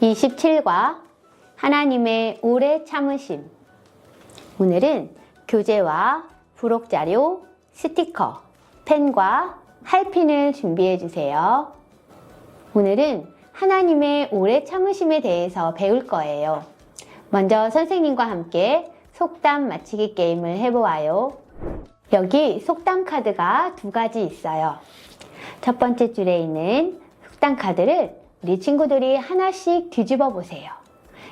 27과 하나님의 오래 참으심. 오늘은 교재와 부록자료, 스티커, 펜과 할핀을 준비해 주세요. 오늘은 하나님의 오래 참으심에 대해서 배울 거예요. 먼저 선생님과 함께 속담 맞히기 게임을 해보아요. 여기 속담 카드가 두 가지 있어요. 첫 번째 줄에 있는 속담 카드를 우리 친구들이 하나씩 뒤집어 보세요.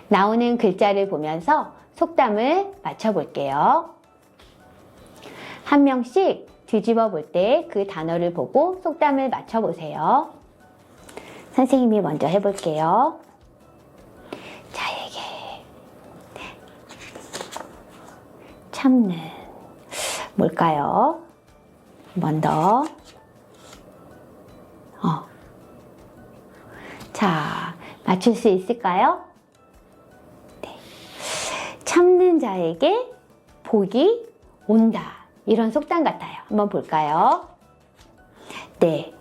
나오는 글자를 보면서 속담을 맞춰볼게요. 한 명씩 뒤집어 볼 때 그 단어를 보고 속담을 맞춰보세요. 선생님이 먼저 해볼게요. 자에게 네. 참는 뭘까요? 한번 자, 맞출 수 있을까요? 네. 참는 자에게 복이 온다. 이런 속담 같아요. 한번 볼까요? 네.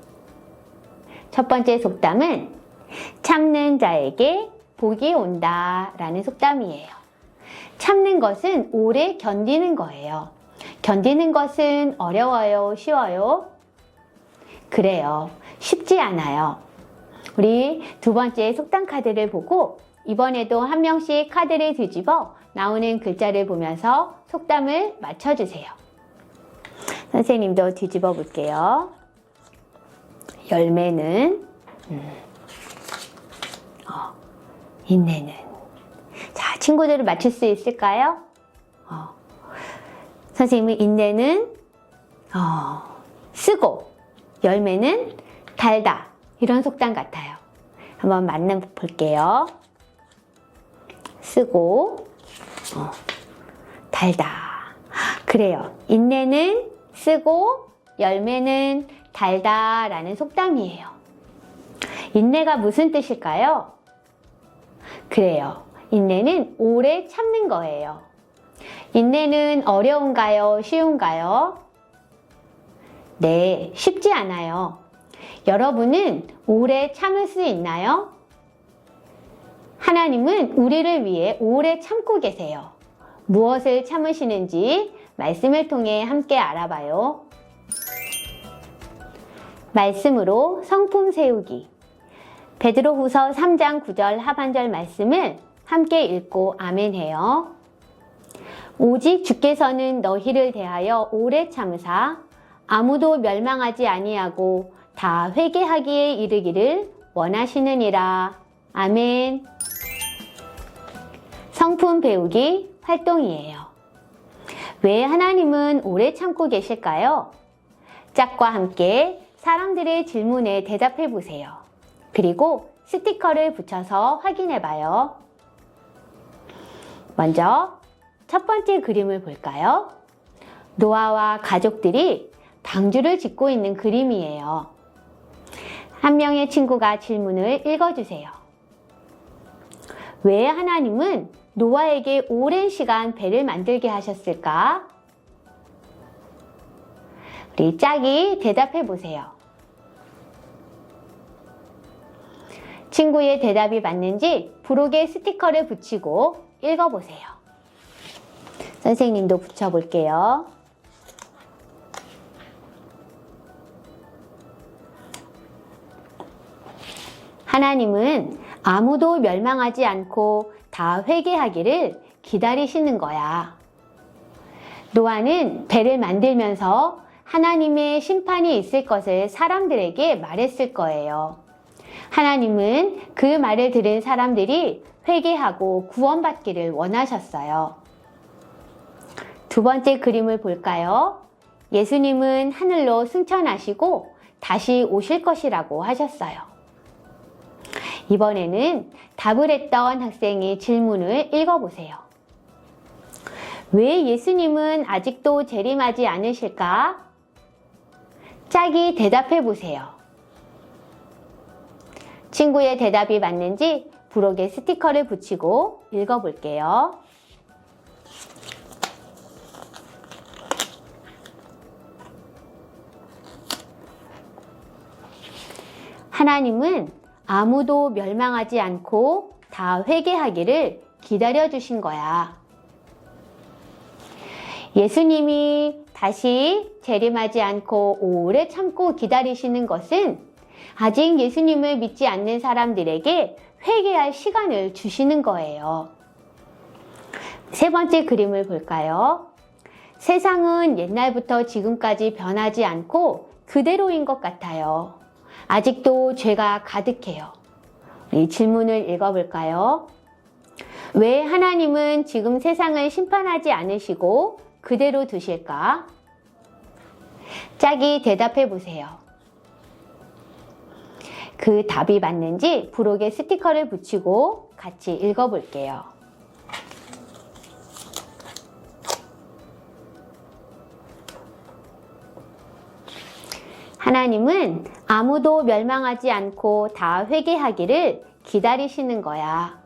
첫 번째 속담은 참는 자에게 복이 온다. 라는 속담이에요. 참는 것은 오래 견디는 거예요. 견디는 것은 어려워요? 쉬워요? 그래요. 쉽지 않아요. 우리 두 번째 속담 카드를 보고 이번에도 한 명씩 카드를 뒤집어 나오는 글자를 보면서 속담을 맞춰주세요. 선생님도 뒤집어 볼게요. 열매는, 음, 어, 인내는. 자, 친구들을 맞출 수 있을까요? 어, 선생님은 인내는, 어, 쓰고, 열매는 달다. 이런 속담 같아요. 한번 만나 볼게요. 쓰고, 어, 달다. 그래요. 인내는 쓰고, 열매는 달다. 라는 속담이에요. 인내가 무슨 뜻일까요? 그래요. 인내는 오래 참는 거예요. 인내는 어려운가요? 쉬운가요? 네, 쉽지 않아요. 여러분은 오래 참을 수 있나요? 하나님은 우리를 위해 오래 참고 계세요. 무엇을 참으시는지 말씀을 통해 함께 알아봐요. 말씀으로 성품 세우기. 베드로 후서 3장 9절 하반절 말씀을 함께 읽고 아멘해요. 오직 주께서는 너희를 대하여 오래 참으사 아무도 멸망하지 아니하고 다 회개하기에 이르기를 원하시느니라. 아멘. 성품 배우기 활동이에요. 왜 하나님은 오래 참고 계실까요? 짝과 함께 사람들의 질문에 대답해 보세요. 그리고 스티커를 붙여서 확인해 봐요. 먼저 첫 번째 그림을 볼까요? 노아와 가족들이 방주를 짓고 있는 그림이에요. 한 명의 친구가 질문을 읽어주세요. 왜 하나님은 노아에게 오랜 시간 배를 만들게 하셨을까? 우리 짝이 대답해 보세요. 친구의 대답이 맞는지 부록에 스티커를 붙이고 읽어보세요. 선생님도 붙여볼게요. 하나님은 아무도 멸망하지 않고 다 회개하기를 기다리시는 거야. 노아는 배를 만들면서 하나님의 심판이 있을 것을 사람들에게 말했을 거예요. 하나님은 그 말을 들은 사람들이 회개하고 구원받기를 원하셨어요. 두 번째 그림을 볼까요? 예수님은 하늘로 승천하시고 다시 오실 것이라고 하셨어요. 이번에는 답을 했던 학생의 질문을 읽어보세요. 왜 예수님은 아직도 재림하지 않으실까? 짝이 대답해 보세요. 친구의 대답이 맞는지 부록에 스티커를 붙이고 읽어볼게요. 하나님은 아무도 멸망하지 않고 다 회개하기를 기다려 주신 거야. 예수님이 다시 재림하지 않고 오래 참고 기다리시는 것은 아직 예수님을 믿지 않는 사람들에게 회개할 시간을 주시는 거예요. 세 번째 그림을 볼까요? 세상은 옛날부터 지금까지 변하지 않고 그대로인 것 같아요. 아직도 죄가 가득해요. 이 질문을 읽어볼까요? 왜 하나님은 지금 세상을 심판하지 않으시고 그대로 두실까? 짝이 대답해 보세요. 그 답이 맞는지 부록에 스티커를 붙이고 같이 읽어볼게요. 하나님은 아무도 멸망하지 않고 다 회개하기를 기다리시는 거야.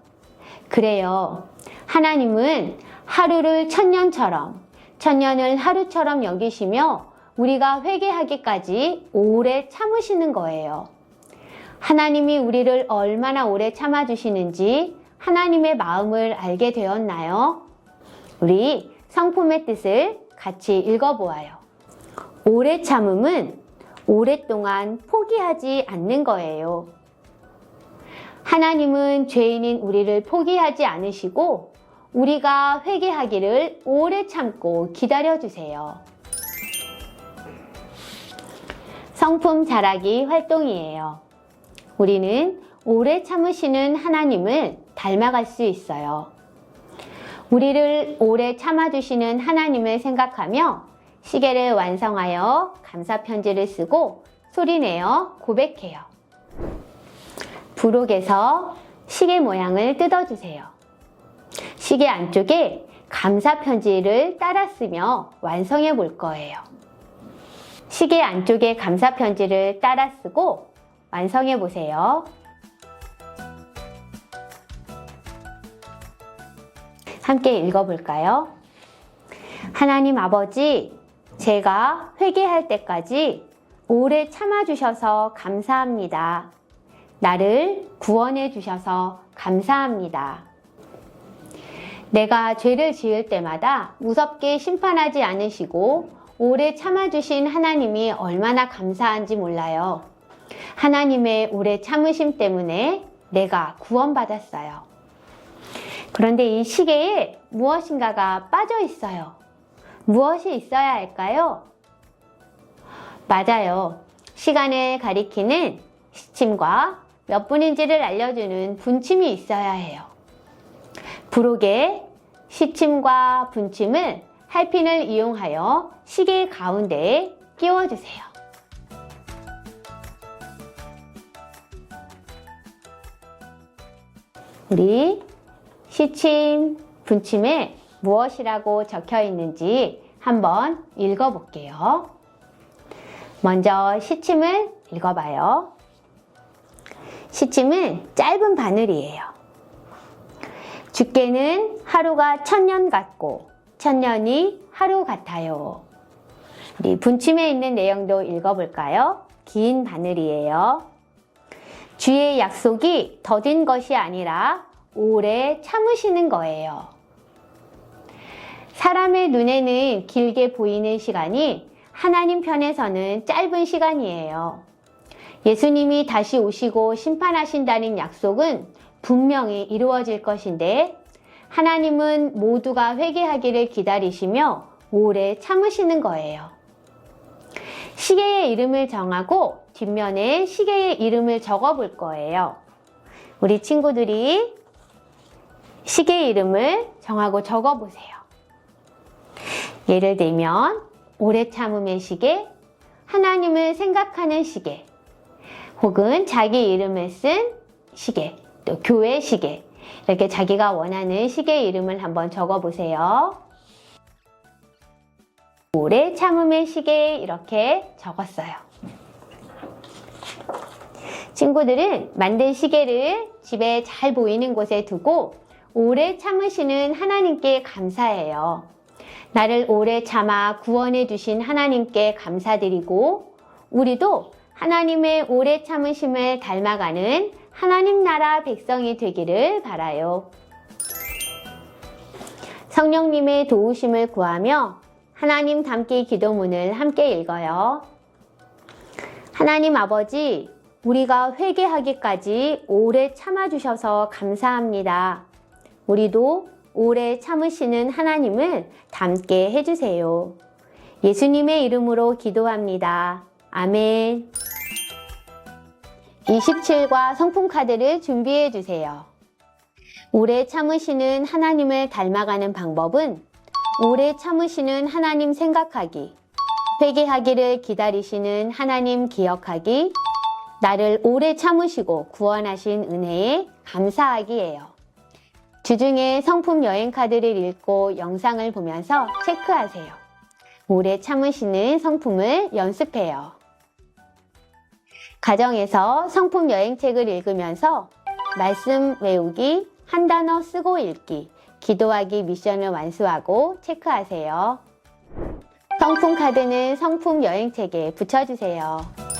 그래요. 하나님은 하루를 천년처럼, 천년을 하루처럼 여기시며 우리가 회개하기까지 오래 참으시는 거예요. 하나님이 우리를 얼마나 오래 참아주시는지 하나님의 마음을 알게 되었나요? 우리 성품의 뜻을 같이 읽어보아요. 오래 참음은 오랫동안 포기하지 않는 거예요. 하나님은 죄인인 우리를 포기하지 않으시고 우리가 회개하기를 오래 참고 기다려주세요. 성품 자라기 활동이에요. 우리는 오래 참으시는 하나님을 닮아갈 수 있어요. 우리를 오래 참아주시는 하나님을 생각하며 시계를 완성하여 감사 편지를 쓰고 소리내어 고백해요. 부록에서 시계 모양을 뜯어주세요. 시계 안쪽에 감사 편지를 따라 쓰며 완성해 볼 거예요. 시계 안쪽에 감사 편지를 따라 쓰고 완성해 보세요. 함께 읽어볼까요? 하나님 아버지, 제가 회개할 때까지 오래 참아주셔서 감사합니다. 나를 구원해 주셔서 감사합니다. 내가 죄를 지을 때마다 무섭게 심판하지 않으시고 오래 참아주신 하나님이 얼마나 감사한지 몰라요. 하나님의 오래 참으심 때문에 내가 구원받았어요. 그런데 이 시계에 무엇인가가 빠져 있어요. 무엇이 있어야 할까요? 맞아요. 시간을 가리키는 시침과 몇 분인지를 알려주는 분침이 있어야 해요. 부록에 시침과 분침을 할핀을 이용하여 시계 가운데에 끼워주세요. 우리 시침, 분침에 무엇이라고 적혀 있는지 한번 읽어볼게요. 먼저 시침을 읽어봐요. 시침은 짧은 바늘이에요. 죽게는 하루가 천년 같고 천년이 하루 같아요. 우리 분침에 있는 내용도 읽어볼까요? 긴 바늘이에요. 주의 약속이 더딘 것이 아니라 오래 참으시는 거예요. 사람의 눈에는 길게 보이는 시간이 하나님 편에서는 짧은 시간이에요. 예수님이 다시 오시고 심판하신다는 약속은 분명히 이루어질 것인데 하나님은 모두가 회개하기를 기다리시며 오래 참으시는 거예요. 시계의 이름을 정하고 뒷면에 시계의 이름을 적어 볼 거예요. 우리 친구들이 시계 이름을 정하고 적어 보세요. 예를 들면 오래 참음의 시계, 하나님을 생각하는 시계, 혹은 자기 이름을 쓴 시계, 또 교회 시계, 이렇게 자기가 원하는 시계 이름을 한번 적어 보세요. 오래 참음의 시계 이렇게 적었어요. 친구들은 만든 시계를 집에 잘 보이는 곳에 두고 오래 참으시는 하나님께 감사해요. 나를 오래 참아 구원해 주신 하나님께 감사드리고 우리도 하나님의 오래 참으심을 닮아가는 하나님 나라 백성이 되기를 바라요. 성령님의 도우심을 구하며 하나님 담기 기도문을 함께 읽어요. 하나님 아버지, 우리가 회개하기까지 오래 참아주셔서 감사합니다. 우리도 오래 참으시는 하나님을 닮게 해주세요. 예수님의 이름으로 기도합니다. 아멘. 27과 성품카드를 준비해 주세요. 오래 참으시는 하나님을 닮아가는 방법은 오래 참으시는 하나님 생각하기, 회개하기를 기다리시는 하나님 기억하기, 나를 오래 참으시고 구원하신 은혜에 감사하기예요. 주중에 성품 여행 카드를 읽고 영상을 보면서 체크하세요. 오래 참으시는 성품을 연습해요. 가정에서 성품 여행책을 읽으면서 말씀 외우기, 한 단어 쓰고 읽기, 기도하기 미션을 완수하고 체크하세요. 성품 카드는 성품 여행책에 붙여주세요.